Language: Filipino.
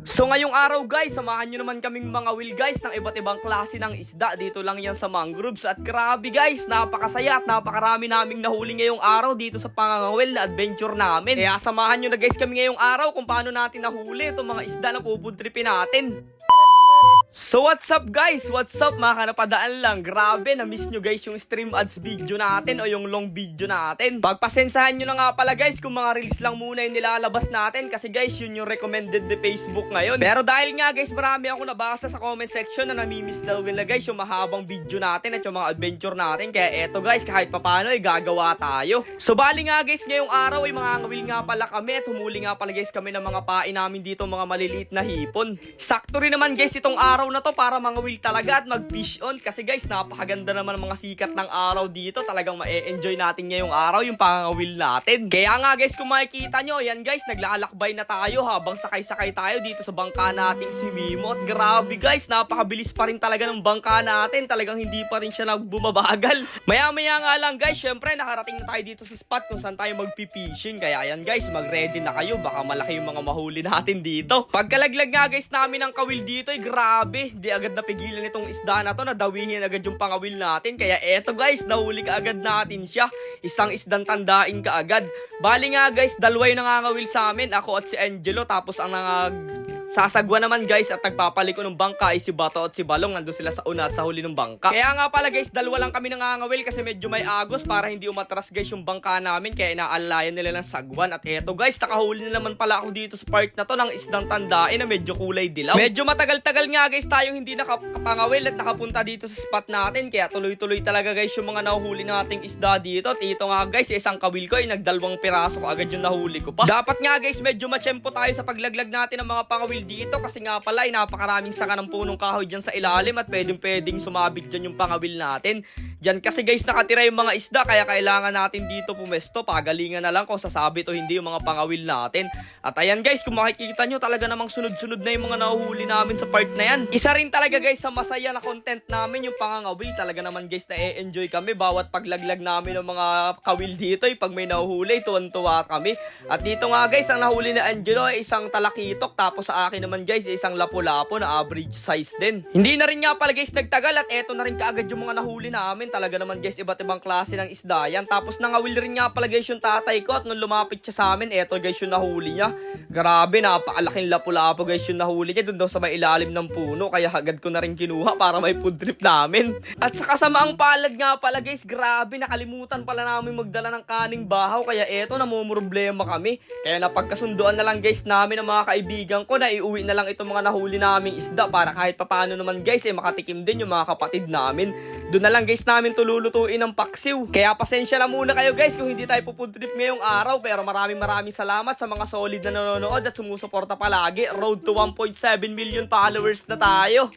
So ngayong araw guys, samahan nyo naman kaming mga will guys ng iba't ibang klase ng isda. Dito lang yan sa mangroves. At grabe guys, napakasaya at napakarami naming nahuli ngayong araw dito sa pangangawil na adventure namin. Kaya samahan nyo na guys kami ngayong araw kung paano natin nahuli itong mga isda na pupuntripin natin. So what's up guys? What's up mga kanapadaan lang? Grabe, na-miss nyo guys yung stream ads video natin o yung long video natin. Pagpasensahan nyo na nga pala guys kung mga reels lang muna yung nilalabas natin kasi guys yun yung recommended ni Facebook ngayon. Pero dahil nga guys marami ako nabasa sa comment section na namimiss daw nila guys yung mahabang video natin at yung mga adventure natin. Kaya eto guys kahit papano ay gagawa tayo. So bali nga guys ngayong araw ay mga ngawil nga pala kami at humuli nga pala guys kami ng mga pain namin dito mga maliliit na hipon. Sakto rin naman guys itong araw na to para mga will talaga at mag-fish on. Kasi guys napakaganda naman ng mga sikat ng araw dito. Talagang ma-enjoy natin ngayong araw yung pangawil natin. Kaya nga guys kung makikita nyo yan guys naglalakbay na tayo habang sakay-sakay tayo dito sa bangka nating si Mimo. At grabe guys napakabilis pa rin talaga ng bangka natin. Talagang hindi pa rin siya nagbumabagal. Maya maya nga lang guys syempre nakarating na tayo dito sa spot kung saan tayo magpipishing kaya yan guys mag-ready na kayo. Baka malaki yung mga mahuli natin dito. Pagkalaglag nga guys namin ng kawil dito ay grabe di agad napigilan itong isda na to. Nadawihin agad yung pangawil natin. Kaya eto guys nahuli ka agad natin siya. Isang isdang tandain ka agad. Bali nga guys dalawa yung nangangawil sa amin. Ako at si Angelo tapos ang nangag Sasagwa naman guys at nagpapaliko ng bangka ay si Bato at si Balong nandun sila sa una at sa huli ng bangka. Kaya nga pala guys, dalawa lang kami nangangawil kasi medyo may agos para hindi umatras guys yung bangka namin kaya inaalayan nila ng sagwan. At eto guys, nakahuli na naman pala ako dito sa part na to ng isdang tandain na medyo kulay dilaw. Medyo matagal-tagal nga guys tayong hindi nakapangawil at nakapunta dito sa spot natin kaya tuloy-tuloy talaga guys yung mga nahuhuli nating isda dito. At ito nga guys, isang kawil ko ay nagdalawang piraso ko agad yung nahuli ko pa. Dapat nga guys, medyo machempo tayo sa paglaglag natin ng mga pangawil dito kasi nga pala ay napakaraming sanga ng punong kahoy dyan sa ilalim at pwedeng pwedeng sumabit dyan yung pangawil natin. Dyan kasi guys nakatira yung mga isda kaya kailangan natin dito pumesto. Pagalingan na lang kung sasabit o hindi yung mga pangawil natin. At ayan guys, kung makikita nyo talaga namang sunod-sunod na yung mga nahuhuli namin sa part na yan. Isa rin talaga guys sa masaya na content namin yung pangangawil. Talaga naman guys na e-enjoy kami bawat paglaglag namin ng mga kawil dito. Eh, pag may nahuhuli, tuwan-tuwa kami. At dito nga guys, ang nahuli na Angelo ay isang talakitok tapos sa akin naman guys, isang lapu-lapo na average size din. Hindi na rin nga pala guys nagtagal at eto na rin kaagad yung mga nahuli namin. Talaga naman guys, iba't ibang klase ng isda yan. Tapos nangawil rin nga pala guys yung tatay ko at nung lumapit siya sa amin, eto guys yung nahuli niya. Grabe, napakalaking lapu-lapo guys yung nahuli niya. Doon daw sa may ilalim ng puno. Kaya agad ko na rin kinuha para may food trip namin. At sa kasamaang palad nga pala guys, grabe, nakalimutan pala namin magdala ng kaning bahaw. Kaya eto, namumroblema kami. Kaya napagkasunduan na lang guys namin ng mga kaibigan ko na iuwi na lang itong mga nahuli naming isda para kahit papano naman guys eh makatikim din yung mga kapatid namin. Doon na lang guys namin tululutuin ng paksiw. Kaya pasensya na muna kayo guys kung hindi tayo pupudrip ngayong araw pero maraming maraming salamat sa mga solid na nanonood at sumusuporta palagi. Road to 1.7 million followers na tayo.